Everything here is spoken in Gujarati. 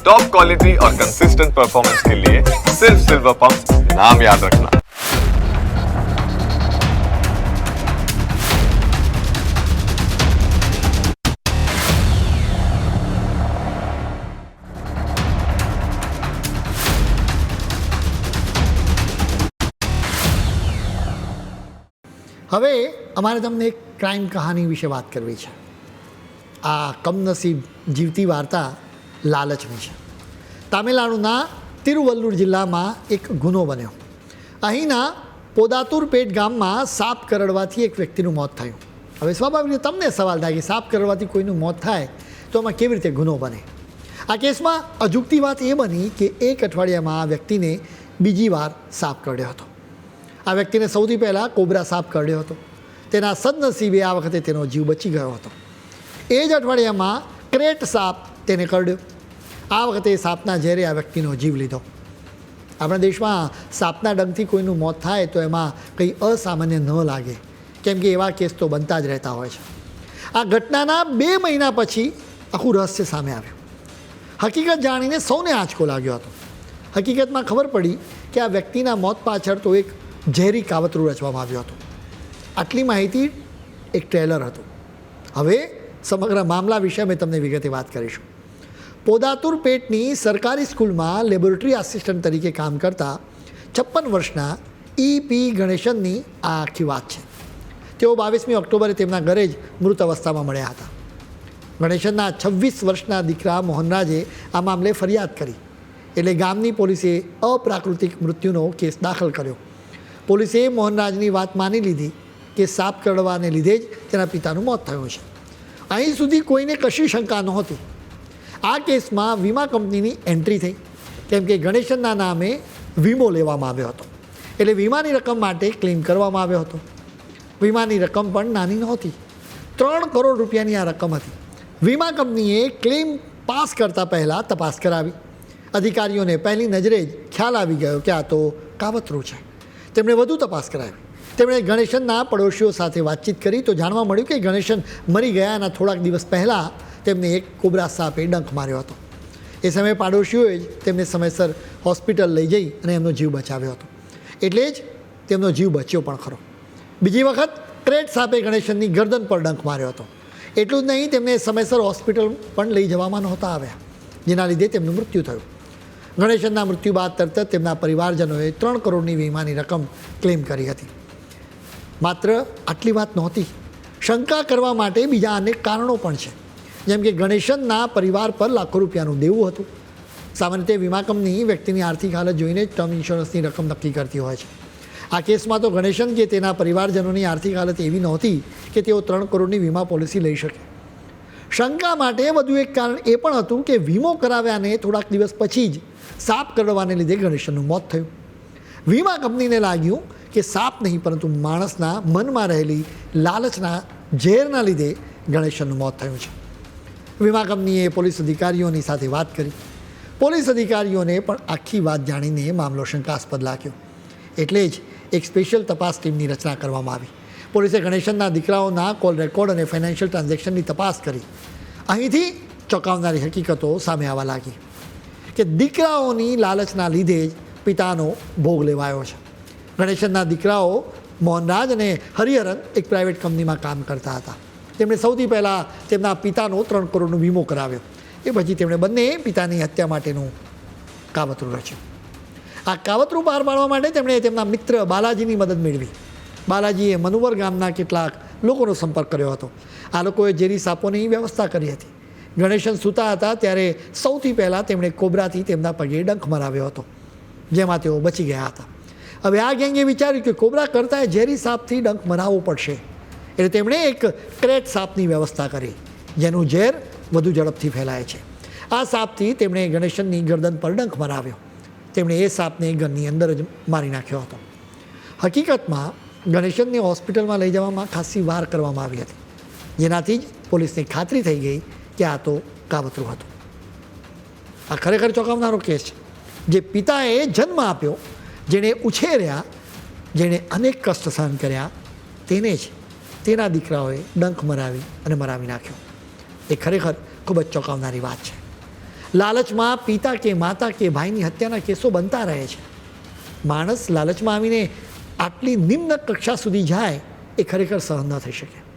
टॉप क्वालिटी और कंसिस्टेंट परफॉर्मेंस के लिए सिर्फ सिल्वर पंप नाम याद रखना હવે અમારે તમને એક ક્રાઇમ કહાની વિશે વાત કરવી છે આ કમનસીબ જીવતી વાર્તા લાલચની છે તામિલનાડુના તિરુવલ્લુર જિલ્લામાં એક ગુનો બન્યો. અહીંના પોદાતુરપેટ ગામમાં સાપ કરડવાથી એક વ્યક્તિનું મોત થયું. હવે સ્વાભાવિક રીતે તમને સવાલ થાય કે સાપ કરડવાથી કોઈનું મોત થાય તો એમાં કેવી રીતે ગુનો બને? આ કેસમાં અજુકતી વાત એ બની કે એક અઠવાડિયામાં આ વ્યક્તિને બીજી વાર સાપ કરડ્યો હતો. આ વ્યક્તિને સૌથી પહેલાં કોબરા સાપ કરડ્યો હતો. તેના સદનસીબે આ વખતે તેનો જીવ બચી ગયો હતો. એ જ અઠવાડિયામાં ક્રેટ સાપ તેને કરડ્યો આ વખતે સાપના ઝેરે આ વ્યક્તિનો જીવ લીધો. આપણા દેશમાં સાપના ડંગથી કોઈનું મોત થાય તો એમાં કંઈ અસામાન્ય ન લાગે. કેમ કે એવા કેસ તો બનતા જ રહેતા હોય છે. આ ઘટનાના બે મહિના પછી આખું રહસ્ય સામે આવ્યું. હકીકત જાણીને સૌને આંચકો લાગ્યો હતો. હકીકતમાં ખબર પડી કે આ વ્યક્તિના મોત પાછળ તો એક ઝેરી કાવતરું રચવામાં આવ્યું હતું. આટલી માહિતી એક ટ્રેલર હતું. હવે સમગ્ર મામલા વિશે અમે તમને વિગતે વાત કરીશું. પોદાતુર પેટની સરકારી સ્કૂલમાં લેબોરેટરી આસિસ્ટન્ટ તરીકે કામ કરતા છપ્પન વર્ષના ઈ પી ગણેશનની આ આખી વાત છે. તેઓ બાવીસમી ઓક્ટોબરે તેમના ઘરે જ મૃત અવસ્થામાં મળ્યા હતા. ગણેશનના છવ્વીસ વર્ષના દીકરા મોહનરાજે આ મામલે ફરિયાદ કરી. એટલે ગામની પોલીસે અપ્રાકૃતિક મૃત્યુનો કેસ દાખલ કર્યો. પોલીસે મોહનરાજની વાત માની લીધી કે સાપ કરડવાને લીધે જ તેના પિતાનું મોત થયું છે. અહીં સુધી કોઈને કશી શંકા નહોતી. આ કેસમાં વીમા કંપનીની એન્ટ્રી થઈ. કેમ કે ગણેશનના નામે વીમો લેવામાં આવ્યો હતો. એટલે વીમાની રકમ માટે ક્લેમ કરવામાં આવ્યો હતો. વીમાની રકમ પણ નાની નહોતી. ત્રણ કરોડ રૂપિયાની આ રકમ હતી. વીમા કંપનીએ ક્લેમ પાસ કરતા પહેલાં તપાસ કરાવી. અધિકારીઓને પહેલી નજરે જ ખ્યાલ આવી ગયો કે આ તો કાવતરું છે. તેમણે વધુ તપાસ કરાવી. તેમણે ગણેશનના પડોશીઓ સાથે વાતચીત કરી તો જાણવા મળ્યું કે ગણેશન મરી ગયાના થોડાક દિવસ પહેલાં તેમને એક કોબરા સાપે ડંખ માર્યો હતો. એ સમયે પાડોશીઓએ જ તેમને સમયસર હોસ્પિટલ લઈ જઈ અને એમનો જીવ બચાવ્યો હતો. એટલે જ તેમનો જીવ બચ્યો પણ ખરો. બીજી વખત ક્રેટ સાપે ગણેશનની ગરદન પર ડંખ માર્યો હતો. એટલું જ નહીં, તેમને સમયસર હોસ્પિટલ પણ લઈ જવામાં નહોતા આવ્યા, જેના લીધે તેમનું મૃત્યુ થયું. ગણેશનના મૃત્યુ બાદ તરત તેમના પરિવારજનોએ ત્રણ કરોડની વીમાની રકમ ક્લેમ કરી હતી. માત્ર આટલી વાત નહોતી. શંકા કરવા માટે બીજા અનેક કારણો પણ છે. જેમ કે ગણેશનના પરિવાર પર લાખો રૂપિયાનું દેવું હતું. સામાન્ય રીતે વીમા કંપની વ્યક્તિની આર્થિક હાલત જોઈને જ ટર્મ ઇન્સ્યોરન્સની રકમ નક્કી કરતી હોય છે. આ કેસમાં તો ગણેશન કે તેના પરિવારજનોની આર્થિક હાલત એવી નહોતી કે તેઓ ત્રણ કરોડની વીમા પોલિસી લઈ શકે. શંકા માટે વધુ એક કારણ એ પણ હતું કે વીમો કરાવ્યાને થોડાક દિવસ પછી જ સાપ કરડવાને લીધે ગણેશનનું મોત થયું. વીમા કંપનીને લાગ્યું કે સાપ નહીં, પરંતુ માણસના મનમાં રહેલી લાલચના ઝેરના લીધે ગણેશનનું મોત થયું છે. વીમા કંપનીએ પોલીસ અધિકારીઓની સાથે વાત કરી. પોલીસ અધિકારીઓને પણ આખી વાત જાણીને મામલો શંકાસ્પદ લાગ્યો. એટલે જ એક સ્પેશિયલ તપાસ ટીમની રચના કરવામાં આવી. પોલીસે ગણેશનના દીકરાઓના કોલ રેકોર્ડ અને ફાઇનાન્શિયલ ટ્રાન્ઝેક્શનની તપાસ કરી. અહીંથી ચોંકાવનારી હકીકતો સામે આવવા લાગી કે દીકરાઓની લાલચના લીધે જ પિતાનો ભોગ લેવાયો છે. ગણેશનના દીકરાઓ મોહનરાજ અને હરિહરન એક પ્રાઇવેટ કંપનીમાં કામ કરતા હતા. તેમણે સૌથી પહેલાં તેમના પિતાનો ત્રણ કરોડનો વીમો કરાવ્યો. એ પછી તેમણે બંને પિતાની હત્યા માટેનું કાવતરું રચ્યું. આ કાવતરું પાર પાડવા માટે તેમણે તેમના મિત્ર બાલાજીની મદદ મેળવી. બાલાજીએ મનુવર ગામના કેટલાક લોકોનો સંપર્ક કર્યો હતો. આ લોકોએ ઝેરી સાપોની વ્યવસ્થા કરી હતી. ગણેશન સૂતા હતા ત્યારે સૌથી પહેલાં તેમણે કોબરાથી તેમના પગે ડંખ મરાવ્યો હતો, જેમાં તેઓ બચી ગયા હતા. હવે આ ગેંગે વિચાર્યું કે કોબરા કરતાં ઝેરી સાપથી ડંખ મરાવવો પડશે. એટલે તેમણે એક ક્રેટ સાપની વ્યવસ્થા કરી, જેનું ઝેર વધુ ઝડપથી ફેલાય છે. આ સાપથી તેમણે ગણેશનની ગરદન પર ડંખ મરાવ્યો તેમણે એ સાપને ઘરની અંદર જ મારી નાખ્યો હતો. હકીકતમાં, ગણેશનને હોસ્પિટલમાં લઈ જવામાં ખાસી વાર કરવામાં આવી હતી. જેનાથી જ પોલીસને ખાતરી થઈ ગઈ કે આ તો કાવતરું હતું. આ ખરેખર ચોંકાવનારો કેસ છે. જે પિતાએ જન્મ આપ્યો, જેણે ઉછેર્યા, જેણે અનેક કષ્ટ સહન કર્યા, તેને જ તેના દીકરાઓએ ડંખ મરાવી અને મરાવી નાખ્યો. એ ખરેખર ખૂબ જ ચોંકાવનારી વાત છે. લાલચમાં પિતા કે માતા કે ભાઈની હત્યાના કેસો બનતા રહે છે. માણસ લાલચમાં આવીને આટલી નિમ્ન કક્ષા સુધી જાય, એ ખરેખર સહન ન થઈ શકે.